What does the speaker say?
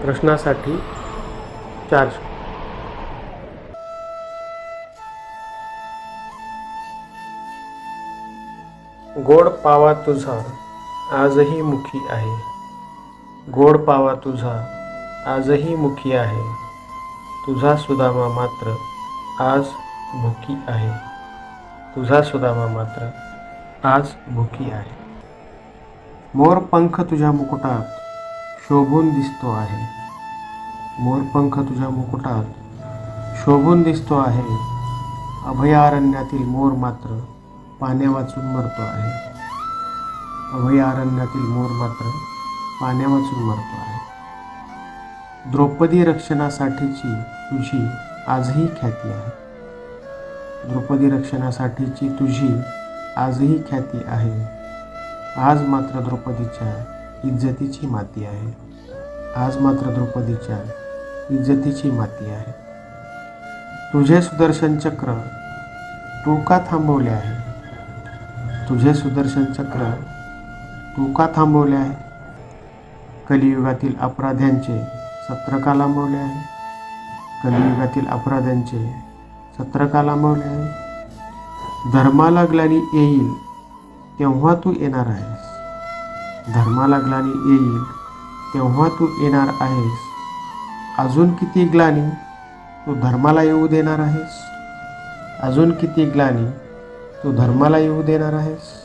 प्रश्नासाठी चार्ज गोड पावा तुझा आजही मुखी आहे. गोड पावा तुझा आजही मुखी आहे. तुझा सुदामा मात्र आज भुकी आहे. तुझा सुदामा मात्र आज भुकी आहे. मोर पंख तुझ्या मुकुटात शोभून दिसतो आहे. मोरपंख तुझ्या मुकुटात. शोभून दिसतो आहे. अभयारण्यातील मोर मात्र पाण्या वाचून मरतो आहे. अभयारण्यातील मोर मात्र पाण्या वाचून मरतो आहे. द्रौपदी रक्षणासाठीची तुझी आजही ख्याती आहे. द्रौपदी रक्षणासाठीची तुझी आजही ख्याती आहे. आज मात्र द्रौपदीच्या इज्जतीची माती आहे. आज मात्र द्रौपदीच्या इज्जतीची माती आहे. तुझे सुदर्शन चक्र तू का थांबवले आहे. तुझे सुदर्शन चक्र तू का थांबवले आहे. कलियुगातील अपराध्यांचे सत्र का लांबवले आहे. कलियुगातील अपराध्यांचे सत्र का लांबवले आहे. धर्माला ग्लानी येईल तेव्हा तू येणार आहेस. धर्माला ग्लानी येईल तेव्हा तू येणार आहेस. अजून किती ग्लानी तू धर्माला येऊ देणार आहेस? अजून किती ग्लानी तू धर्माला येऊ देणार आहेस?